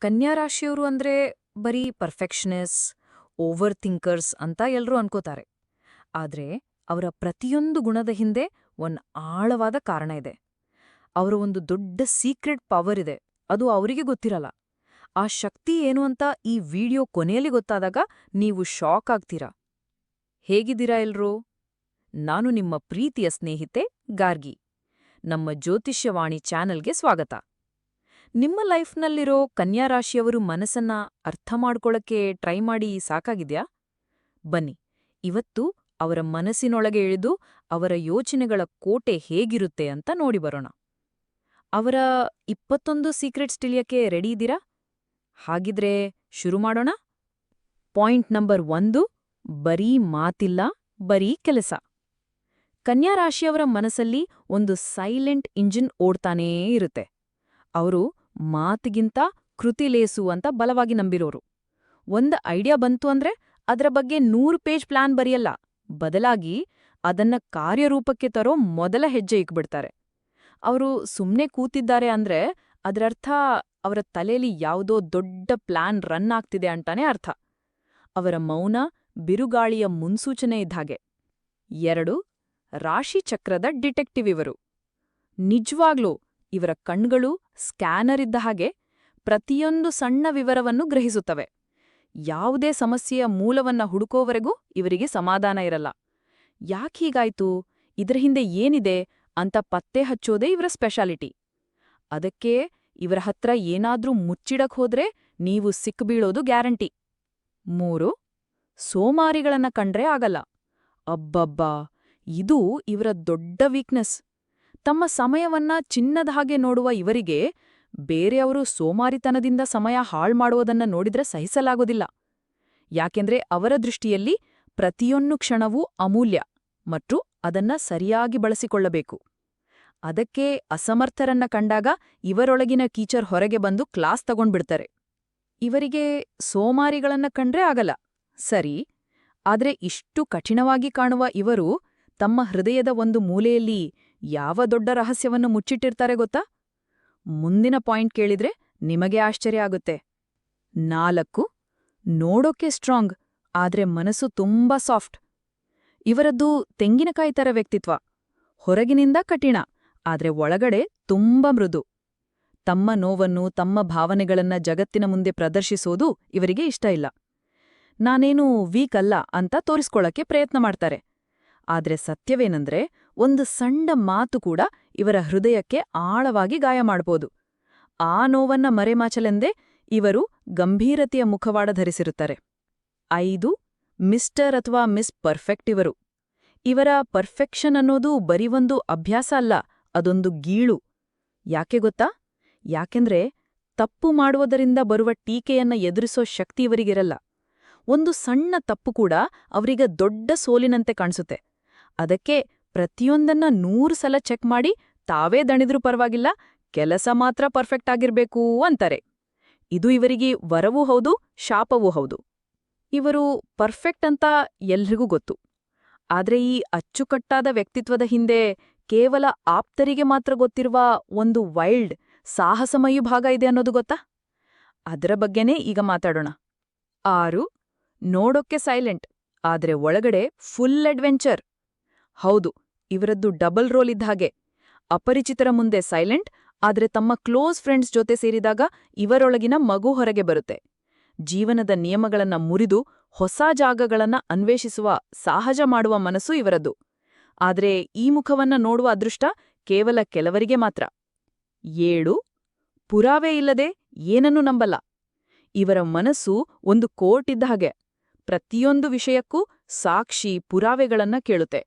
ಕನ್ಯಾ ರಾಶಿಯವರು ಅಂದ್ರೆ ಬರೀ ಪರ್ಫೆಕ್ಷನಿಸ್ ಓವರ್ ಥಿಂಕರ್ಸ್ ಅಂತ ಎಲ್ರೂ ಅನ್ಕೋತಾರೆ. ಆದ್ರೆ ಅವರ ಪ್ರತಿಯೊಂದು ಗುಣದ ಹಿಂದೆ ಒಂದು ಆಳವಾದ ಕಾರಣ ಇದೆ. ಅವರ ಒಂದು ದೊಡ್ಡ ಸೀಕ್ರೆಟ್ ಪವರ್ ಇದೆ. ಅದು ಅವರಿಗೆ ಗೊತ್ತಿರಲ್ಲ. ಆ ಶಕ್ತಿ ಏನು ಅಂತ ಈ ವಿಡಿಯೋ ಕೊನೆಯಲ್ಲಿ ಗೊತ್ತಾದಾಗ ನೀವು ಶಾಕ್ ಆಗ್ತೀರಾ. ಹೇಗಿದ್ದೀರಾ ಎಲ್ರೂ? ನಾನು ನಿಮ್ಮ ಪ್ರೀತಿಯ ಸ್ನೇಹಿತೆ ಗಾರ್ಗಿ. ನಮ್ಮ ಜ್ಯೋತಿಷ್ಯವಾಣಿ ಚಾನೆಲ್ಗೆ ಸ್ವಾಗತ. ನಿಮ್ಮ ಲೈಫ್ನಲ್ಲಿರೋ ಕನ್ಯಾ ರಾಶಿಯವರು ಮನಸ್ಸನ್ನ ಅರ್ಥ ಮಾಡ್ಕೊಳಕ್ಕೆ ಟ್ರೈ ಮಾಡಿ ಸಾಕಾಗಿದ್ಯಾ? ಬನ್ನಿ, ಇವತ್ತು ಅವರ ಮನಸ್ಸಿನೊಳಗೆ ಇಳಿದು ಅವರ ಯೋಚನೆಗಳ ಕೋಟೆ ಹೇಗಿರುತ್ತೆ ಅಂತ ನೋಡಿ ಬರೋಣ. ಅವರ ಇಪ್ಪತ್ತೊಂದು ಸೀಕ್ರೆಟ್ಸ್ ತಿಳಿಯಕ್ಕೆ ರೆಡಿ ಇದ್ದೀರಾ? ಹಾಗಿದ್ರೆ ಶುರು ಮಾಡೋಣ. ಪಾಯಿಂಟ್ ನಂಬರ್ ಒಂದು, ಬರೀ ಮಾತಿಲ್ಲ, ಬರೀ ಕೆಲಸ. ಕನ್ಯಾ ರಾಶಿಯವರ ಮನಸ್ಸಲ್ಲಿ ಒಂದು ಸೈಲೆಂಟ್ ಇಂಜಿನ್ ಓಡ್ತಾನೇ ಇರುತ್ತೆ. ಅವರು ಮಾತಿಗಿಂತ ಕೃತಿಲೇಸು ಅಂತ ಬಲವಾಗಿ ನಂಬಿರೋರು. ಒಂದ್ ಐಡಿಯಾ ಬಂತು ಅಂದ್ರೆ ಅದರ ಬಗ್ಗೆ ನೂರು ಪೇಜ್ ಪ್ಲಾನ್ ಬರೆಯಲ್ಲ. ಬದಲಾಗಿ ಅದನ್ನ ಕಾರ್ಯರೂಪಕ್ಕೆ ತರೋ ಮೊದಲ ಹೆಜ್ಜೆ ಇಕ್ಬಿಡ್ತಾರೆ. ಅವರು ಸುಮ್ನೆ ಕೂತಿದ್ದಾರೆ ಅಂದ್ರೆ ಅದರರ್ಥ ಅವರ ತಲೆಯಲ್ಲಿ ಯಾವುದೋ ದೊಡ್ಡ ಪ್ಲಾನ್ ರನ್ ಆಗ್ತಿದೆ ಅಂತಾನೆ ಅರ್ಥ. ಅವರ ಮೌನ, ಬಿರುಗಾಳಿಯ ಮುನ್ಸೂಚನೆ ಇದ್ದಾಗೆ ಎರಡು, ರಾಶಿ ಚಕ್ರದ ಡಿಟೆಕ್ಟಿವ್ ಇವರು. ನಿಜವಾಗ್ಲೂ ಇವರ ಕಣ್ಗಳು ಸ್ಕ್ಯಾನರ್ ಇದ್ದ ಹಾಗೆ ಪ್ರತಿಯೊಂದು ಸಣ್ಣ ವಿವರವನ್ನು ಗ್ರಹಿಸುತ್ತವೆ. ಯಾವುದೇ ಸಮಸ್ಯೆಯ ಮೂಲವನ್ನ ಹುಡುಕೋವರೆಗೂ ಇವರಿಗೆ ಸಮಾಧಾನ ಇರಲ್ಲ. ಯಾಕೀಗಾಯ್ತು ಇದರ ಹಿಂದೆ ಏನಿದೆ? ಅಂತ ಪತ್ತೆ ಹಚ್ಚೋದೇ ಇವರ ಸ್ಪೆಷಾಲಿಟಿ. ಅದಕ್ಕೆ ಇವರ ಹತ್ರ ಏನಾದ್ರೂ ಮುಚ್ಚಿಡಕ್ ಹೋದ್ರೆ ನೀವು ಸಿಕ್ಬೀಳೋದು ಗ್ಯಾರಂಟಿ. ಮೂರು, ಸೋಮಾರಿಗಳನ್ನ ಕಂಡ್ರೆ ಆಗಲ್ಲ. ಅಬ್ಬಬ್ಬಾ! ಇದು ಇವರ ದೊಡ್ಡ ವೀಕ್ನೆಸ್ ತಮ್ಮ ಸಮಯವನ್ನ ಚಿನ್ನದ ಹಾಗೆ ನೋಡುವ ಇವರಿಗೆ ಬೇರೆಯವರು ಸೋಮಾರಿತನದಿಂದ ಸಮಯ ಹಾಳ್ಮಾಡುವುದನ್ನ ನೋಡಿದ್ರೆ ಸಹಿಸಲಾಗೋದಿಲ್ಲ. ಯಾಕೆಂದ್ರೆ ಅವರ ದೃಷ್ಟಿಯಲ್ಲಿ ಪ್ರತಿಯೊಂದು ಕ್ಷಣವೂ ಅಮೂಲ್ಯ ಮತ್ತು ಅದನ್ನ ಸರಿಯಾಗಿ ಬಳಸಿಕೊಳ್ಳಬೇಕು. ಅದಕ್ಕೆ ಅಸಮರ್ಥರನ್ನ ಕಂಡಾಗ ಇವರೊಳಗಿನ ಕೀಚರ್ ಹೊರಗೆ ಬಂದು ಕ್ಲಾಸ್ ತಗೊಂಡ್ಬಿಡ್ತಾರೆ. ಇವರಿಗೆ ಸೋಮಾರಿಗಳನ್ನ ಕಂಡ್ರೆ ಆಗಲ್ಲ. ಸರಿ, ಆದ್ರೆ ಇಷ್ಟು ಕಠಿಣವಾಗಿ ಕಾಣುವ ಇವರು ತಮ್ಮ ಹೃದಯದ ಒಂದು ಮೂಲೆಯಲ್ಲಿ ಯಾವ ದೊಡ್ಡ ರಹಸ್ಯವನ್ನು ಮುಚ್ಚಿಟ್ಟಿರ್ತಾರೆ ಗೊತ್ತಾ? ಮುಂದಿನ ಪಾಯಿಂಟ್ ಕೇಳಿದ್ರೆ ನಿಮಗೆ ಆಶ್ಚರ್ಯ ಆಗುತ್ತೆ. ನಾಲ್ಕು, ನೋಡೋಕೆ ಸ್ಟ್ರಾಂಗ್, ಆದ್ರೆ ಮನಸ್ಸು ತುಂಬಾ ಸಾಫ್ಟ್. ಇವರದ್ದು ತೆಂಗಿನಕಾಯಿ ತರ ವ್ಯಕ್ತಿತ್ವ. ಹೊರಗಿನಿಂದ ಕಠಿಣ, ಆದ್ರೆ ಒಳಗಡೆ ತುಂಬಾ ಮೃದು. ತಮ್ಮ ನೋವನ್ನು, ತಮ್ಮ ಭಾವನೆಗಳನ್ನ ಜಗತ್ತಿನ ಮುಂದೆ ಪ್ರದರ್ಶಿಸೋದು ಇವರಿಗೆ ಇಷ್ಟ ಇಲ್ಲ. ನಾನೇನು ವೀಕ್ ಅಲ್ಲ ಅಂತ ತೋರಿಸ್ಕೊಳ್ಳಕ್ಕೆ ಪ್ರಯತ್ನ ಮಾಡ್ತಾರೆ. ಆದ್ರೆ ಸತ್ಯವೇನಂದ್ರೆ ಒಂದು ಸಣ್ಣ ಮಾತು ಕೂಡ ಇವರ ಹೃದಯಕ್ಕೆ ಆಳವಾಗಿ ಗಾಯ ಮಾಡಬಹುದು ಆ ನೋವನ್ನ ಮರೆಮಾಚಲೆಂದೇ ಇವರು ಗಂಭೀರತೆಯ ಮುಖವಾಡ ಧರಿಸಿರುತ್ತಾರೆ. ಐದು, ಮಿಸ್ಟರ್ ಅಥವಾ ಮಿಸ್ ಪರ್ಫೆಕ್ಟ್ ಇವರು. ಇವರ ಪರ್ಫೆಕ್ಷನ್ ಅನ್ನೋದು ಬರೀ ಒಂದು ಅಭ್ಯಾಸ ಅಲ್ಲ, ಅದೊಂದು ಗೀಳು. ಯಾಕೆ ಗೊತ್ತಾ? ಯಾಕೆಂದ್ರೆ ತಪ್ಪು ಮಾಡುವುದರಿಂದ ಬರುವ ಟೀಕೆಯನ್ನ ಎದುರಿಸೋ ಶಕ್ತಿ ಇವರಿಗಿರಲ್ಲ. ಒಂದು ಸಣ್ಣ ತಪ್ಪು ಕೂಡ ಅವರಿಗೆ ದೊಡ್ಡ ಸೋಲಿನಂತೆ ಕಾಣಿಸುತ್ತೆ. ಅದಕ್ಕೆ ಪ್ರತಿಯೊಂದನ್ನ ನೂರು ಸಲ ಚೆಕ್ ಮಾಡಿ ತಾವೇ ದಣಿದ್ರೂ ಪರವಾಗಿಲ್ಲ, ಕೆಲಸ ಮಾತ್ರ ಪರ್ಫೆಕ್ಟ್ ಆಗಿರ್ಬೇಕು ಅಂತಾರೆ. ಇದು ಇವರಿಗೆ ವರವೂ ಹೌದು, ಶಾಪವೂ ಹೌದು. ಇವರು ಪರ್ಫೆಕ್ಟ್ ಅಂತ ಎಲ್ರಿಗೂ ಗೊತ್ತು. ಆದ್ರೆ ಈ ಅಚ್ಚುಕಟ್ಟಾದ ವ್ಯಕ್ತಿತ್ವದ ಹಿಂದೆ ಕೇವಲ ಆಪ್ತರಿಗೆ ಮಾತ್ರ ಗೊತ್ತಿರುವ ಒಂದು ವೈಲ್ಡ್, ಸಾಹಸಮಯೂ ಭಾಗ ಇದೆ ಅನ್ನೋದು ಗೊತ್ತಾ? ಅದರ ಬಗ್ಗೆನೇ ಈಗ ಮಾತಾಡೋಣ. ಆರು, ನೋಡೋಕ್ಕೆ ಸೈಲೆಂಟ್, ಆದ್ರೆ ಒಳಗಡೆ ಫುಲ್ ಅಡ್ವೆಂಚರ್ ಹೌದು, ಇವರದ್ದು ಡಬಲ್ ರೋಲ್ ಇದ್ದ ಹಾಗೆ. ಅಪರಿಚಿತರ ಮುಂದೆ ಸೈಲೆಂಟ್, ಆದರೆ ತಮ್ಮ ಕ್ಲೋಸ್ ಫ್ರೆಂಡ್ಸ್ ಜೊತೆ ಸೇರಿದಾಗ ಇವರೊಳಗಿನ ಮಗು ಹೊರಗೆ ಬರುತ್ತೆ. ಜೀವನದ ನಿಯಮಗಳನ್ನ ಮುರಿದು ಹೊಸ ಜಾಗಗಳನ್ನ ಅನ್ವೇಷಿಸುವ, ಸಾಹಜ ಮಾಡುವ ಮನಸ್ಸು ಇವರದ್ದು. ಆದರೆ ಈ ಮುಖವನ್ನ ನೋಡುವ ಅದೃಷ್ಟ ಕೇವಲ ಕೆಲವರಿಗೆ ಮಾತ್ರ. ಏಳು, ಪುರಾವೆ ಇಲ್ಲದೆ ಏನನ್ನೂ ನಂಬಲ್ಲ. ಇವರ ಮನಸ್ಸು ಒಂದು ಕೋರ್ಟ್ ಇದ್ದ ಹಾಗೆ. ಪ್ರತಿಯೊಂದು ವಿಷಯಕ್ಕೂ ಸಾಕ್ಷಿ ಪುರಾವೆಗಳನ್ನ ಕೇಳುತ್ತೆ.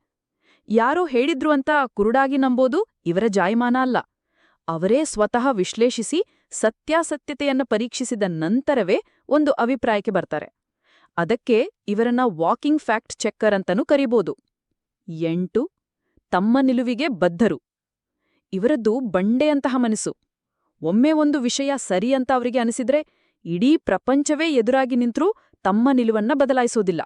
ಯಾರೋ ಹೇಳಿದ್ರು ಅಂತ ಕುರುಡಾಗಿ ನಂಬೋದು ಇವರ ಜಾಯಮಾನ ಅಲ್ಲ. ಅವರೇ ಸ್ವತಃ ವಿಶ್ಲೇಷಿಸಿ ಸತ್ಯಾಸತ್ಯತೆಯನ್ನು ಪರೀಕ್ಷಿಸಿದ ನಂತರವೇ ಒಂದು ಅಭಿಪ್ರಾಯಕ್ಕೆ ಬರ್ತಾರೆ. ಅದಕ್ಕೆ ಇವರನ್ನ ವಾಕಿಂಗ್ ಫ್ಯಾಕ್ಟ್ ಚೆಕ್ಕರ್ ಅಂತನೂ ಕರೀಬೋದು. ಎಂಟು, ತಮ್ಮ ನಿಲುವಿಗೆ ಬದ್ಧರು. ಇವರದ್ದು ಬಂಡೆಯಂತಹ ಮನಸ್ಸು. ಒಮ್ಮೆ ಒಂದು ವಿಷಯ ಸರಿ ಅಂತ ಅವರಿಗೆ ಅನಿಸಿದ್ರೆ ಇಡೀ ಪ್ರಪಂಚವೇ ಎದುರಾಗಿ ನಿಂತ್ರೂ ತಮ್ಮ ನಿಲುವನ್ನ ಬದಲಾಯಿಸೋದಿಲ್ಲ.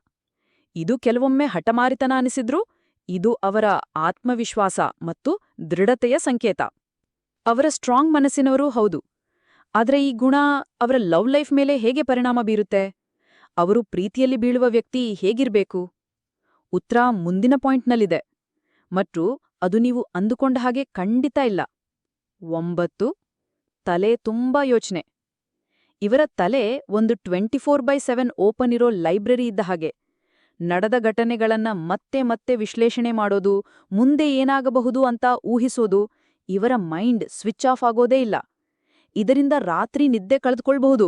ಇದು ಕೆಲವೊಮ್ಮೆ ಹಠಮಾರಿತನ ಅನಿಸಿದ್ರೂ ಇದು ಅವರ ಆತ್ಮವಿಶ್ವಾಸ ಮತ್ತು ದೃಢತೆಯ ಸಂಕೇತ. ಅವರ ಸ್ಟ್ರಾಂಗ್ ಮನಸ್ಸಿನವರು ಹೌದು. ಆದರೆ ಈ ಗುಣ ಅವರ ಲವ್ ಲೈಫ್ ಮೇಲೆ ಹೇಗೆ ಪರಿಣಾಮ ಬೀರುತ್ತೆ? ಅವರು ಪ್ರೀತಿಯಲ್ಲಿ ಬೀಳುವ ವ್ಯಕ್ತಿ ಹೇಗಿರ್ಬೇಕು? ಉತ್ತರ ಮುಂದಿನ ಪಾಯಿಂಟ್ನಲ್ಲಿದೆ. ಮತ್ತು ಅದು ನೀವು ಅಂದುಕೊಂಡ ಹಾಗೆ ಖಂಡಿತ ಇಲ್ಲ. ಒಂಬತ್ತು, ತಲೆ ತುಂಬಾ ಯೋಚನೆ. ಇವರ ತಲೆ ಒಂದು twenty four by seven open ಇರೋ ಲೈಬ್ರರಿ ಇದ್ದ ಹಾಗೆ. ನಡೆದ ಘಟನೆಗಳನ್ನ ಮತ್ತೆ ಮತ್ತೆ ವಿಶ್ಲೇಷಣೆ ಮಾಡೋದು, ಮುಂದೆ ಏನಾಗಬಹುದು ಅಂತ ಊಹಿಸೋದು, ಇವರ ಮೈಂಡ್ ಸ್ವಿಚ್ ಆಫ್ ಆಗೋದೇ ಇಲ್ಲ. ಇದರಿಂದ ರಾತ್ರಿ ನಿದ್ದೆ ಕಳೆದುಕೊಳ್ಬಹುದು.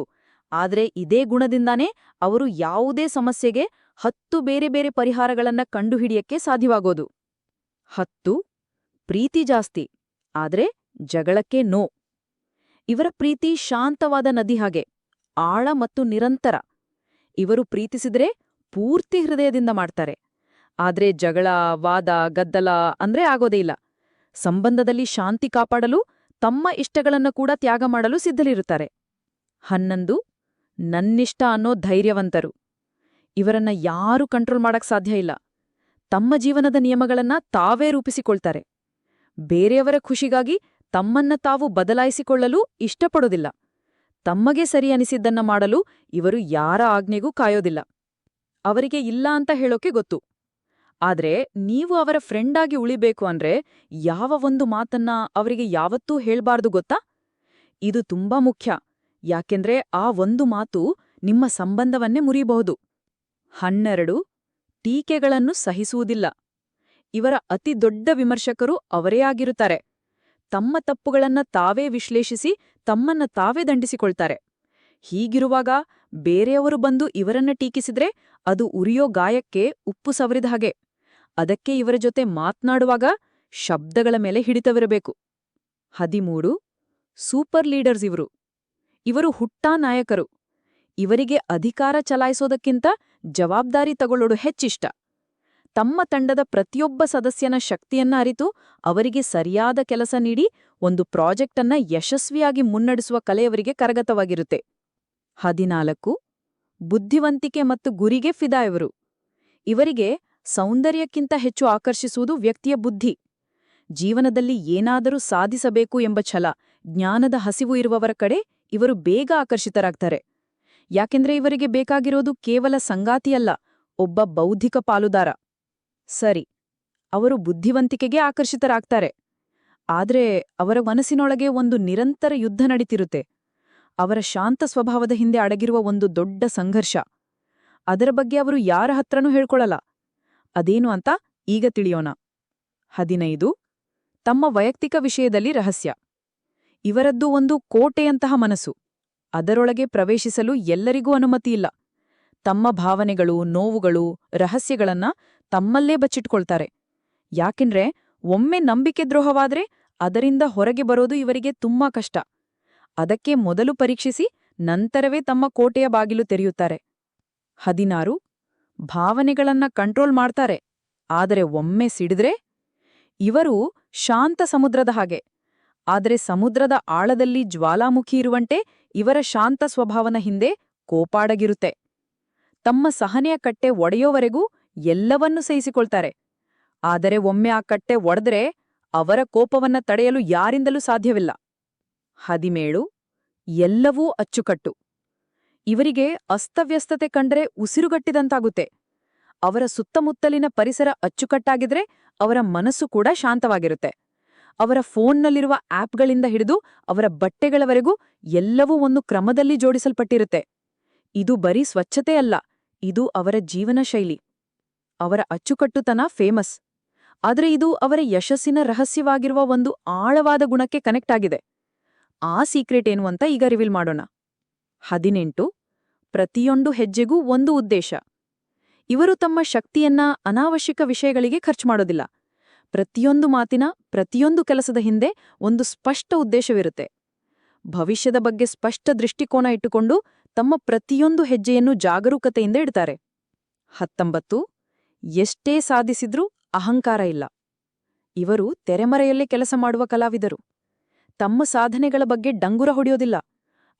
ಆದರೆ ಇದೇ ಗುಣದಿಂದಾನೇ ಅವರು ಯಾವುದೇ ಸಮಸ್ಯೆಗೆ ಹತ್ತು ಬೇರೆ ಬೇರೆ ಪರಿಹಾರಗಳನ್ನ ಕಂಡುಹಿಡಿಯಕ್ಕೆ ಸಾಧ್ಯವಾಗೋದು. ಹತ್ತು, ಪ್ರೀತಿ ಜಾಸ್ತಿ, ಆದರೆ ಜಗಳಕ್ಕೆ ನೋ. ಇವರ ಪ್ರೀತಿ ಶಾಂತವಾದ ನದಿ ಹಾಗೆ, ಆಳ ಮತ್ತು ನಿರಂತರ. ಇವರು ಪ್ರೀತಿಸಿದ್ರೆ ಪೂರ್ತಿ ಹೃದಯದಿಂದ ಮಾಡ್ತಾರೆ. ಆದ್ರೆ ಜಗಳ, ವಾದ, ಗದ್ದಲ ಅಂದ್ರೆ ಆಗೋದೇ ಇಲ್ಲ. ಸಂಬಂಧದಲ್ಲಿ ಶಾಂತಿ ಕಾಪಾಡಲು, ತಮ್ಮ ಇಷ್ಟಗಳನ್ನ ಕೂಡ ತ್ಯಾಗ ಮಾಡಲು ಸಿದ್ಧಲಿರುತ್ತಾರೆ ಹನ್ನೊಂದು, ನನ್ನಿಷ್ಟ ಅನ್ನೋ ಧೈರ್ಯವಂತರು. ಇವರನ್ನ ಯಾರೂ ಕಂಟ್ರೋಲ್ ಮಾಡಕ್ ಸಾಧ್ಯ ಇಲ್ಲ. ತಮ್ಮ ಜೀವನದ ನಿಯಮಗಳನ್ನ ತಾವೇ ರೂಪಿಸಿಕೊಳ್ತಾರೆ. ಬೇರೆಯವರ ಖುಷಿಗಾಗಿ ತಮ್ಮನ್ನ ತಾವು ಬದಲಾಯಿಸಿಕೊಳ್ಳಲು ಇಷ್ಟಪಡೋದಿಲ್ಲ. ತಮ್ಮಗೆ ಸರಿ ಅನಿಸಿದ್ದನ್ನ ಮಾಡಲು ಇವರು ಯಾರ ಆಜ್ಞೆಗೂ ಕಾಯೋದಿಲ್ಲ. ಅವರಿಗೆ ಇಲ್ಲ ಅಂತ ಹೇಳೋಕೆ ಗೊತ್ತು. ಆದ್ರೆ ನೀವು ಅವರ ಫ್ರೆಂಡ್ ಆಗಿ ಉಳಿಬೇಕು ಅಂದ್ರೆ ಯಾವ ಒಂದು ಮಾತನ್ನ ಅವರಿಗೆ ಯಾವತ್ತೂ ಹೇಳ್ಬಾರ್ದು ಗೊತ್ತಾ? ಇದು ತುಂಬಾ ಮುಖ್ಯ. ಯಾಕೆಂದ್ರೆ ಆ ಒಂದು ಮಾತು ನಿಮ್ಮ ಸಂಬಂಧವನ್ನೇ ಮುರಿಬಹುದು. ಹನ್ನೆರಡು, ಟೀಕೆಗಳನ್ನು ಸಹಿಸುವುದಿಲ್ಲ. ಇವರ ಅತಿ ದೊಡ್ಡ ವಿಮರ್ಶಕರು ಅವರೇ ಆಗಿರುತ್ತಾರೆ. ತಮ್ಮ ತಪ್ಪುಗಳನ್ನ ತಾವೇ ವಿಶ್ಲೇಷಿಸಿ ತಮ್ಮನ್ನ ತಾವೇ ದಂಡಿಸಿಕೊಳ್ತಾರೆ. ಹೀಗಿರುವಾಗ ಬೇರೆಯವರು ಬಂದು ಇವರನ್ನ ಟೀಕಿಸಿದ್ರೆ ಅದು ಉರಿಯೋ ಗಾಯಕ್ಕೆ ಉಪ್ಪು ಸವರಿದ ಹಾಗೆ. ಅದಕ್ಕೆ ಇವರ ಜೊತೆ ಮಾತ್ನಾಡುವಾಗ ಶಬ್ದಗಳ ಮೇಲೆ ಹಿಡಿತವಿರಬೇಕು. ಹದಿಮೂರು, ಸೂಪರ್ ಲೀಡರ್ಸ್ ಇವರು. ಇವರು ಹುಟ್ಟಾ ನಾಯಕರು. ಇವರಿಗೆ ಅಧಿಕಾರ ಚಲಾಯಿಸೋದಕ್ಕಿಂತ ಜವಾಬ್ದಾರಿ ತಗೊಳ್ಳೋಡು ಹೆಚ್ಚಿಷ್ಟ. ತಮ್ಮ ತಂಡದ ಪ್ರತಿಯೊಬ್ಬ ಸದಸ್ಯನ ಶಕ್ತಿಯನ್ನ ಅರಿತು ಅವರಿಗೆ ಸರಿಯಾದ ಕೆಲಸ ನೀಡಿ ಒಂದು ಪ್ರಾಜೆಕ್ಟನ್ನ ಯಶಸ್ವಿಯಾಗಿ ಮುನ್ನಡೆಸುವ ಕಲೆಯವರಿಗೆ ಕರಗತವಾಗಿರುತ್ತೆ. ಹದಿನಾಲ್ಕು, ಬುದ್ಧಿವಂತಿಕೆ ಮತ್ತು ಗುರಿಗೆ ಫಿದಾ ಇವರು. ಇವರಿಗೆ ಸೌಂದರ್ಯಕ್ಕಿಂತ ಹೆಚ್ಚು ಆಕರ್ಷಿಸುವುದು ವ್ಯಕ್ತಿಯ ಬುದ್ಧಿ. ಜೀವನದಲ್ಲಿ ಏನಾದರೂ ಸಾಧಿಸಬೇಕು ಎಂಬ ಛಲ, ಜ್ಞಾನದ ಹಸಿವು ಇರುವವರ ಕಡೆ ಇವರು ಬೇಗ ಆಕರ್ಷಿತರಾಗ್ತಾರೆ. ಯಾಕೆಂದ್ರೆ ಇವರಿಗೆ ಬೇಕಾಗಿರೋದು ಕೇವಲ ಸಂಗಾತಿಯಲ್ಲ, ಒಬ್ಬ ಬೌದ್ಧಿಕ ಪಾಲುದಾರ. ಸರಿ, ಅವರು ಬುದ್ಧಿವಂತಿಕೆಗೆ ಆಕರ್ಷಿತರಾಗ್ತಾರೆ. ಆದ್ರೆ ಅವರ ಮನಸ್ಸಿನೊಳಗೆ ಒಂದು ನಿರಂತರ ಯುದ್ಧ ನಡೀತಿರುತ್ತೆ. ಅವರ ಶಾಂತ ಸ್ವಭಾವದ ಹಿಂದೆ ಅಡಗಿರುವ ಒಂದು ದೊಡ್ಡ ಸಂಘರ್ಷ. ಅದರ ಬಗ್ಗೆ ಅವರು ಯಾರ ಹತ್ರನೂ ಹೇಳ್ಕೊಳಲ್ಲ. ಅದೇನು ಅಂತ ಈಗ ತಿಳಿಯೋಣ. ಹದಿನೈದು. ತಮ್ಮ ವೈಯಕ್ತಿಕ ವಿಷಯದಲ್ಲಿ ರಹಸ್ಯ. ಇವರದ್ದು ಒಂದು ಕೋಟೆಯಂತಹ ಮನಸ್ಸು. ಅದರೊಳಗೆ ಪ್ರವೇಶಿಸಲು ಎಲ್ಲರಿಗೂ ಅನುಮತಿಯಿಲ್ಲ ತಮ್ಮ ಭಾವನೆಗಳು, ನೋವುಗಳು, ರಹಸ್ಯಗಳನ್ನ ತಮ್ಮಲ್ಲೇ ಬಚ್ಚಿಟ್ಕೊಳ್ತಾರೆ. ಯಾಕೆಂದ್ರೆ ಒಮ್ಮೆ ನಂಬಿಕೆ ದ್ರೋಹವಾದ್ರೆ ಅದರಿಂದ ಹೊರಗೆ ಬರೋದು ಇವರಿಗೆ ತುಂಬಾ ಕಷ್ಟ. ಅದಕ್ಕೆ ಮೊದಲು ಪರೀಕ್ಷಿಸಿ ನಂತರವೇ ತಮ್ಮ ಕೋಟೆಯ ಬಾಗಿಲು ತೆರೆಯುತ್ತಾರೆ. ಹದಿನಾರು. ಭಾವನೆಗಳನ್ನ ಕಂಟ್ರೋಲ್ ಮಾಡ್ತಾರೆ. ಆದರೆ ಒಮ್ಮೆ ಸಿಡಿದ್ರೆ ಇವರು ಶಾಂತ ಸಮುದ್ರದ ಹಾಗೆ. ಆದರೆ ಸಮುದ್ರದ ಆಳದಲ್ಲಿ ಜ್ವಾಲಾಮುಖಿ ಇರುವಂತೆ ಇವರ ಶಾಂತ ಸ್ವಭಾವನ ಹಿಂದೆ ಕೋಪಾಡಗಿರುತ್ತೆ. ತಮ್ಮ ಸಹನೆಯ ಕಟ್ಟೆ ಒಡೆಯೋವರೆಗೂ ಎಲ್ಲವನ್ನೂ ಸಹಿಸಿಕೊಳ್ತಾರೆ. ಆದರೆ ಒಮ್ಮೆ ಆ ಕಟ್ಟೆ ಒಡೆದ್ರೆ ಅವರ ಕೋಪವನ್ನ ತಡೆಯಲು ಯಾರಿಂದಲೂ ಸಾಧ್ಯವಿಲ್ಲ. ಹದಿಮೇಳು ಎಲ್ಲವೂ ಅಚ್ಚುಕಟ್ಟು. ಇವರಿಗೆ ಅಸ್ತವ್ಯಸ್ತತೆ ಕಂಡ್ರೆ ಉಸಿರುಗಟ್ಟಿದಂತಾಗುತ್ತೆ. ಅವರ ಸುತ್ತಮುತ್ತಲಿನ ಪರಿಸರ ಅಚ್ಚುಕಟ್ಟಾಗಿದ್ರೆ ಅವರ ಮನಸ್ಸು ಕೂಡ ಶಾಂತವಾಗಿರುತ್ತೆ. ಅವರ ಫೋನ್ನಲ್ಲಿರುವ ಆಪ್ಗಳಿಂದ ಹಿಡಿದು ಅವರ ಬಟ್ಟೆಗಳವರೆಗೂ ಎಲ್ಲವೂ ಒಂದು ಕ್ರಮದಲ್ಲಿ ಜೋಡಿಸಲ್ಪಟ್ಟಿರುತ್ತೆ. ಇದು ಬರೀ ಸ್ವಚ್ಛತೆ ಅಲ್ಲ, ಇದು ಅವರ ಜೀವನ ಶೈಲಿ. ಅವರ ಅಚ್ಚುಕಟ್ಟುತನ ಫೇಮಸ್. ಆದರೆ ಇದು ಅವರ ಯಶಸ್ಸಿನ ರಹಸ್ಯವಾಗಿರುವ ಒಂದು ಆಳವಾದ ಗುಣಕ್ಕೆ ಕನೆಕ್ಟ್ ಆಗಿದೆ. ಆ ಸೀಕ್ರೆಟ್ ಏನು ಅಂತ ಈಗ ರಿವೀಲ್ ಮಾಡೋಣ. ಹದಿನೆಂಟು, ಪ್ರತಿಯೊಂದು ಹೆಜ್ಜೆಗೂ ಒಂದು ಉದ್ದೇಶ. ಇವರು ತಮ್ಮ ಶಕ್ತಿಯನ್ನ ಅನಾವಶ್ಯಕ ವಿಷಯಗಳಿಗೆ ಖರ್ಚು ಮಾಡೋದಿಲ್ಲ. ಪ್ರತಿಯೊಂದು ಮಾತಿನ ಪ್ರತಿಯೊಂದು ಕೆಲಸದ ಹಿಂದೆ ಒಂದು ಸ್ಪಷ್ಟ ಉದ್ದೇಶವಿರುತ್ತೆ. ಭವಿಷ್ಯದ ಬಗ್ಗೆ ಸ್ಪಷ್ಟ ದೃಷ್ಟಿಕೋನ ಇಟ್ಟುಕೊಂಡು ತಮ್ಮ ಪ್ರತಿಯೊಂದು ಹೆಜ್ಜೆಯನ್ನು ಜಾಗರೂಕತೆಯಿಂದ ಇಡ್ತಾರೆ. ಹತ್ತೊಂಬತ್ತು, ಎಷ್ಟೇ ಸಾಧಿಸಿದ್ರೂ ಅಹಂಕಾರ ಇಲ್ಲ. ಇವರು ತೆರೆಮರೆಯಲ್ಲೇ ಕೆಲಸ ಮಾಡುವ ಕಲಾವಿದರು. ತಮ್ಮ ಸಾಧನೆಗಳ ಬಗ್ಗೆ ಡಂಗುರ ಹೊಡೆಯೋದಿಲ್ಲ.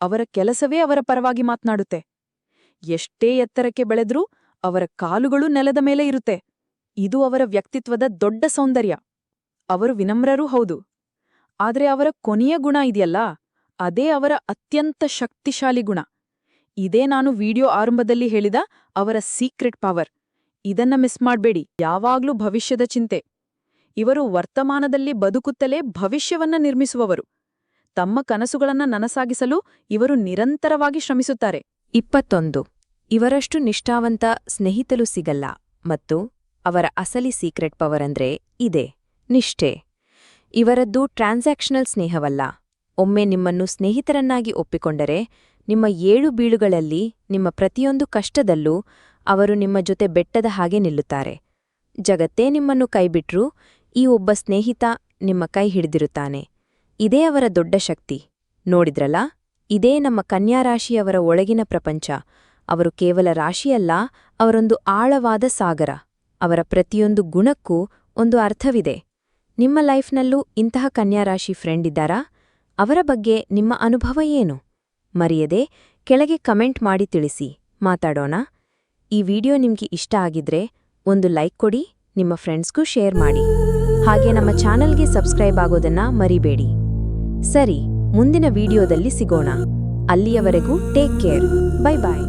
ಅವರ ಕೆಲಸವೇ ಅವರ ಪರವಾಗಿ ಮಾತನಾಡುತ್ತೆ. ಎಷ್ಟೇ ಎತ್ತರಕ್ಕೆ ಬೆಳೆದ್ರೂ ಅವರ ಕಾಲುಗಳು ನೆಲದ ಮೇಲೆ ಇರುತ್ತೆ. ಇದು ಅವರ ವ್ಯಕ್ತಿತ್ವದ ದೊಡ್ಡ ಸೌಂದರ್ಯ. ಅವರು ವಿನಮ್ರರೂ ಹೌದು. ಆದರೆ ಅವರ ಕೊನೆಯ ಗುಣ ಇದೆಯಲ್ಲ? ಅದೇ ಅವರ ಅತ್ಯಂತ ಶಕ್ತಿಶಾಲಿ ಗುಣ. ಇದೇ ನಾನು ವಿಡಿಯೋ ಆರಂಭದಲ್ಲಿ ಹೇಳಿದ ಅವರ ಸೀಕ್ರೆಟ್ ಪವರ್. ಇದನ್ನ ಮಿಸ್ ಮಾಡಬೇಡಿ. ಯಾವಾಗ್ಲೂ ಭವಿಷ್ಯದ ಚಿಂತೆ. ಇವರು ವರ್ತಮಾನದಲ್ಲಿ ಬದುಕುತ್ತಲೇ ಭವಿಷ್ಯವನ್ನ ನಿರ್ಮಿಸುವವರು. ತಮ್ಮ ಕನಸುಗಳನ್ನ ನನಸಾಗಿಸಲು ಇವರು ನಿರಂತರವಾಗಿ ಶ್ರಮಿಸುತ್ತಾರೆ. ಇಪ್ಪತ್ತೊಂದು. ಇವರಷ್ಟು ನಿಷ್ಠಾವಂತ ಸ್ನೇಹಿತಲು ಸಿಗಲ್ಲ ಮತ್ತು ಅವರ ಅಸಲಿ ಸೀಕ್ರೆಟ್ ಪವರ್ ಅಂದ್ರೆ ಇದೆ, ನಿಷ್ಠೆ. ಇವರದ್ದು ಟ್ರಾನ್ಸಾಕ್ಷನಲ್ ಸ್ನೇಹವಲ್ಲ. ಒಮ್ಮೆ ನಿಮ್ಮನ್ನು ಸ್ನೇಹಿತರನ್ನಾಗಿ ಒಪ್ಪಿಕೊಂಡರೆ ನಿಮ್ಮ ಏಳು ಬೀಳುಗಳಲ್ಲಿ ನಿಮ್ಮ ಪ್ರತಿಯೊಂದು ಕಷ್ಟದಲ್ಲೂ ಅವರು ನಿಮ್ಮ ಜೊತೆ ಬೆಟ್ಟದ ಹಾಗೆ ನಿಲ್ಲುತ್ತಾರೆ. ಜಗತ್ತೇ ನಿಮ್ಮನ್ನು ಕೈಬಿಟ್ರೂ ಈ ಒಬ್ಬ ಸ್ನೇಹಿತ ನಿಮ್ಮ ಕೈ ಹಿಡಿದಿರುತ್ತಾನೆ. ಇದೇ ಅವರ ದೊಡ್ಡ ಶಕ್ತಿ. ನೋಡಿದ್ರಲ್ಲ? ಇದೇ ನಮ್ಮ ಕನ್ಯಾರಾಶಿಯವರ ಒಳಗಿನ ಪ್ರಪಂಚ. ಅವರು ಕೇವಲ ರಾಶಿಯಲ್ಲ, ಅವರೊಂದು ಆಳವಾದ ಸಾಗರ. ಅವರ ಪ್ರತಿಯೊಂದು ಗುಣಕ್ಕೂ ಒಂದು ಅರ್ಥವಿದೆ. ನಿಮ್ಮ ಲೈಫ್ನಲ್ಲೂ ಇಂತಹ ಕನ್ಯಾರಾಶಿ ಫ್ರೆಂಡ್ ಇದ್ದಾರಾ? ಅವರ ಬಗ್ಗೆ ನಿಮ್ಮ ಅನುಭವ ಏನು? ಮರೆಯದೆ ಕೆಳಗೆ ಕಮೆಂಟ್ ಮಾಡಿ ತಿಳಿಸಿ. ಮಾತಾಡೋಣ? ಈ ವಿಡಿಯೋ ನಿಮ್ಗೆ ಇಷ್ಟ ಆಗಿದ್ರೆ ಒಂದು ಲೈಕ್ ಕೊಡಿ, ನಿಮ್ಮ ಫ್ರೆಂಡ್ಸ್ಗೂ ಶೇರ್ ಮಾಡಿ. ಹಾಗೆ ನಮ್ಮ ಚಾನಲ್ಗೆ ಸಬ್ಸ್ಕ್ರೈಬ್ ಆಗೋದನ್ನ ಮರಿಬೇಡಿ. ಸರಿ, ಮುಂದಿನ ವಿಡಿಯೋದಲ್ಲಿ ಸಿಗೋಣ. ಅಲ್ಲಿಯವರೆಗೂ ಟೇಕ್ ಕೇರ್. Bye bye